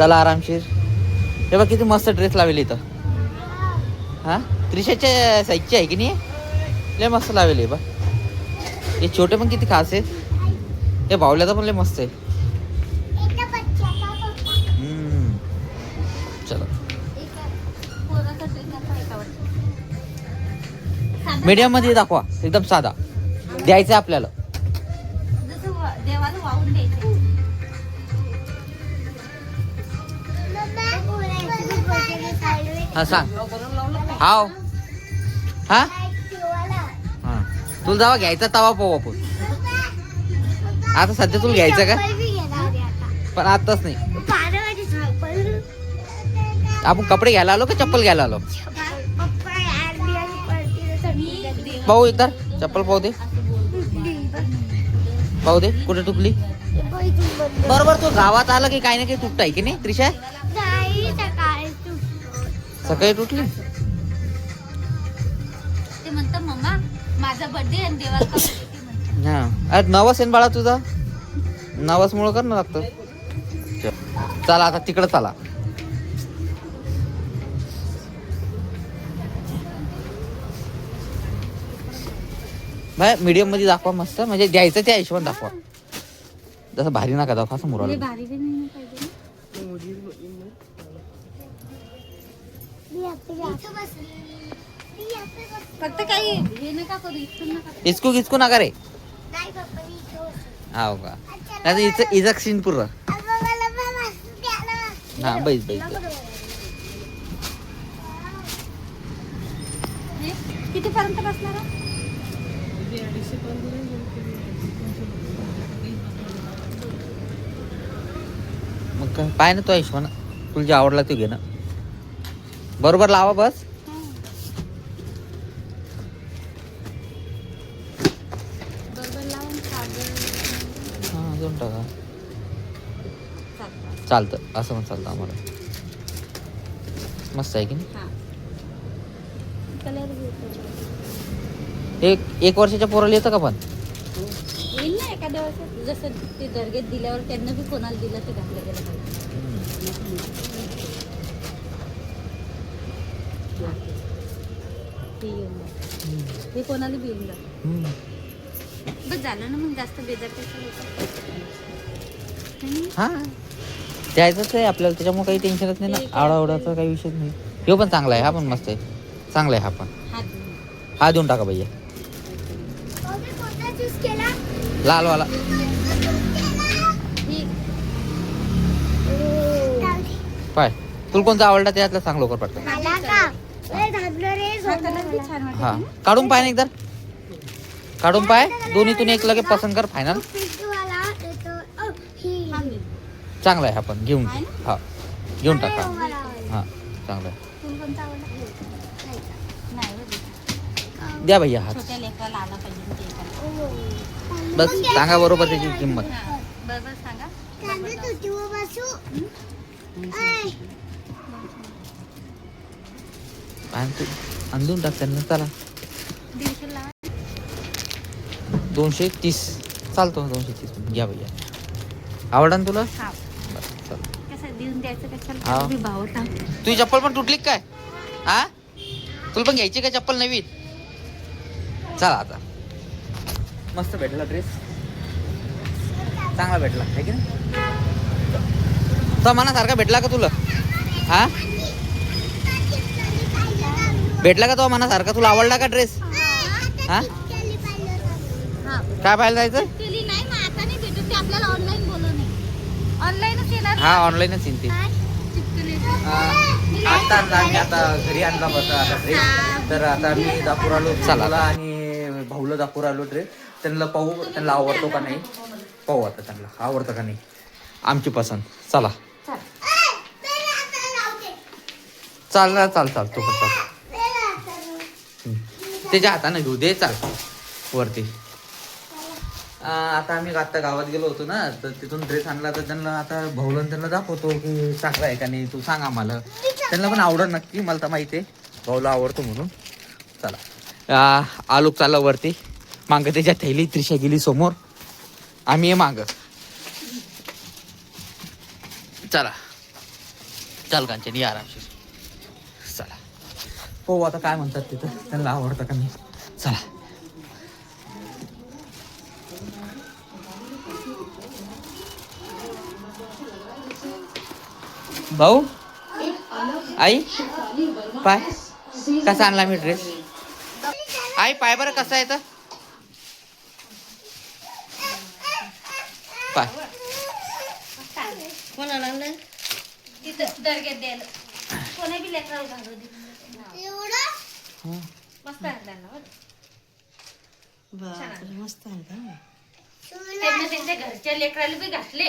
चला आरामशीर. हे बघ किती मस्त ड्रेस लावेल इथं. हा? त्रिशाच्या साईजची आहे की नाही? लय मस्त लावेल हे बघ. हे छोटे पण किती खास आहेत. हे बावल्याचा पण लय मस्त आहे. चला. मीडियममध्ये दाखवा. एकदम साधा. द्यायचं आपल्याला. हा सांग. हाव. हा? हा. तुला जावा घ्यायचा तवा पाहू आपण. आता सध्या तुला घ्यायचं का? पण आताच नाही. आपण कपडे घ्यायला आलो का चप्पल घ्यायला आलो? पाहू एकदा. चप्पल पाहू दे. पाहू दे कुठे तुटली? बरोबर तो गावात आला की काही ना काही तुटत आहे की नाही त्रिशा? सकाळी तुटली ते म्हणतं मम्मा माझा बर्थडे आणि देवाला कपडे देते. म्हणते. हा. अरे नवस आहे ना बाळा तुझा? नवस मुळे कर ना लागतं चला आता तिकडं चला. बाय मीडियममध्ये दाखवा मस्त. म्हणजे द्यायचं त्या हिशोबाने दाखवा. जसं भारी नका दाखवा असं लय मुराला भारी बी नाही. फक्त काही हे नका करू इथून नका गिचकू रे हा का? नाही इथं इजक सीन पूर्ण हा बैस बैस. बैस. हे कितीपर्यंत बसणार आहे? मग काय? पाय ना तो हिशोबानं तुला जे आवडला ते घे ना. बरोबर लावा बस. हा टाका. चालतं. चालतं. असं पण चालतं आम्हाला. मस्त आहे की नाही. एक एक वर्षाच्या पोराला येतं का पण? येईल ना एखाद्या वर्षात. जसं ते दर्गेत दिल्यावर त्यांना बी कोणाला दिलं ते घातलं गेलं ते येऊन. हे कोणाला बी येऊन जातं. हम्म. बस झालं ना मग जास्त बेजार कशाला? हा. द्यायचंच आहे आपल्याला त्याच्यामुळे काही टेन्शनच नाही ना. आवडावडाचा काही विषयच नाही. ह्यो पण चांगला आहे हा पण मस्त आहे. चांगला आहे हा पण. हा देऊन टाका भैया. लाल वाला हे पाय. तुला कोणता आवडला त्यातला सांग लवकर पडतं हा कलर बी छान वाटत हा. काढून पाय ना एकदा. काढून पाय. दोन्हीतून एक लगे पसंत कर फायनल हा. चांगला आहे हा पण घेऊन हा. घेऊन टाका हा. चांगला आहे. द्या भैया हात. बस सांगा बरोबर त्याची किंमत. बरोबर सांगा. आणि तू आणि देऊन टाक त्यांना. चला. दोनशे तीस. चालतो दोनशे तीस. घ्या भैया आवडा ना तुला? तुझी चप्पल पण तुटली काय? हा? तुला पण घ्यायची का चप्पल नवीन? चला आता. मस्त भेटला ड्रेस चांगला भेटला आहे की नाही? तो मनासारखा भेटला का तुला? हा? भेटला का तो मनासारखा? तुला आवडला का ड्रेस हा काय पाहायला जायचं? हा ऑनलाईनच ते. चिपकली आता आम्ही आता घरी आणला आता ड्रेस तर आता आम्ही दापूर आलो चला आणि भाऊला दापूर आलो ड्रेस त्यांना पाहू त्यांना आवडतो का नाही? पाहू आता त्यांना. आवडतं का नाही? आमची पसंत. चला. चाल. ना चाल चाल. तू पण चाल. त्याच्या हाताने घेऊ दे चाल. वरती. आता आम्ही आता गावात गेलो होतो ना तर तिथून ड्रेस आणला तर त्यांना आता भाऊला त्यांना दाखवतो की चांगला आहे का नाही तू सांग आम्हाला. त्यांना पण आवडत नक्की मला तर माहिती आहे. भाऊला आवडतो म्हणून. चला. आलोक चालला वरती. मांग त्याच्या थैली त्रिशा गेली समोर. आम्ही ये मांग. चला. चाल कांचन या आरामशीर. हो आता काय म्हणतात तिथं? त्यांना आवडतं का मी चला. भाऊ? आई? पाय? कसा आणला मी ड्रेस आई पाय बरं कसा आहे तर पाय. कोणाला आणलं तिथं दर्ग्यात द्यायला. कोणा बी लेकराला घालू मस्त आणला ना बरं. मस्त त्यांना त्यांच्या घरच्या लेकराला बी घातले.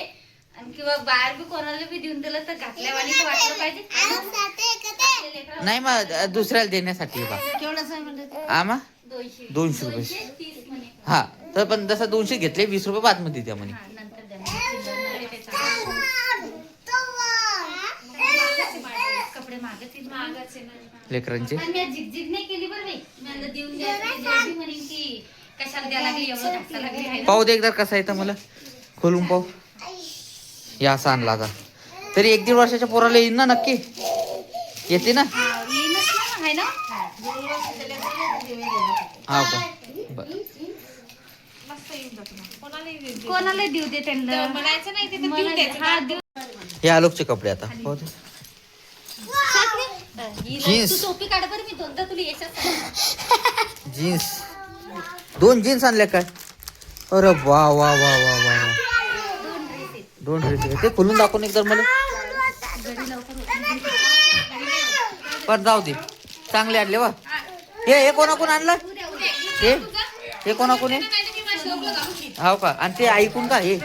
आणि किंवा बाहेर बी कोणाला बी देऊन दिलं तर घातल्यावानी तर वाटलं पाहिजे. आपल्या लेकराला नाही मग दुसऱ्याला देण्यासाठी बा. केवढंच आहे म्हणजे? आमा दोनशे. दोनशे रुपये. तीस म्हणे. हा तर पण जसं दोनशे घेतले वीस रुपये बातमध्ये द्या म्हणे हा नंतर द्या चिल्लर त्याचा मागच आहे माझे. कपडे मागच. लेकरांचे? पण मी झिगझिग नाही केली बरं बाई. मला देऊन द्या जेवढी म्हणेन की कशाला द्या लागली एवढं घासा लागली आहे ना. पाहू दे एकदा कसा येतं मला. खोलून पाहू. या असा आणला आता तरी एक दीड वर्षाच्या पोराला येईन ना नक्की? येते ना? हा, येईनच ना, आहे ना? हा का बरं. कोणाला देऊ दे त्यांना? म्हणायचं नाही मला द्यायचं हा देऊ. हे आलोकचे कपडे आता. पाहू दे. Jeans. तू टोपी काढ बरं मी दोनदा तुला याच्यात जीन्स. दोन जीन्स आणल्या काय? अरे वा वा वा वा वा. वा. दोन ड्रेस आहेत. दोन ड्रेस ते खोलून दाखवून एकदा मला. घरी लवकर होत पण जाऊ दे. चांगले आणले वा. हे हे कोणाकोण आणलं? हे? हे कोणाकोण आहे हो का? आणि ते ऐकून का हे?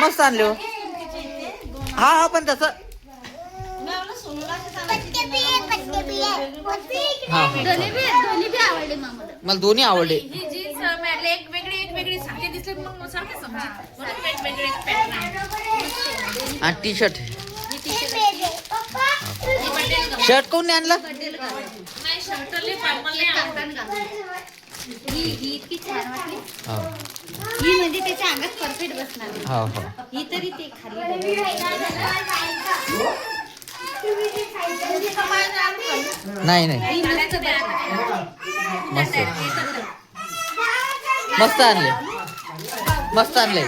मस्त आणले हो. हा हा पण तसं हा हा. दोन्ही बी दोन्ही बी आवडले मामाला मला दोन्ही आवडले. ही जीन्स मॅडले एक वेगळी एक वेगळी सारखे दिसले मग सारखे समजत म्हणून वेगवेगळे पॅटर्न आहे आणि टी शर्ट ही टी-शर्ट शर्ट कोण नाही आणलं. नाही शर्टले नाही आवडत. ही ही इतकी छान वाटली. हो. ही म्हणजे त्याच्या अंगात परफेक्ट बसणार. हो हो. ही तरी ते खाली नाही नाही. मस्त. मस्त आणले. मस्त आणले.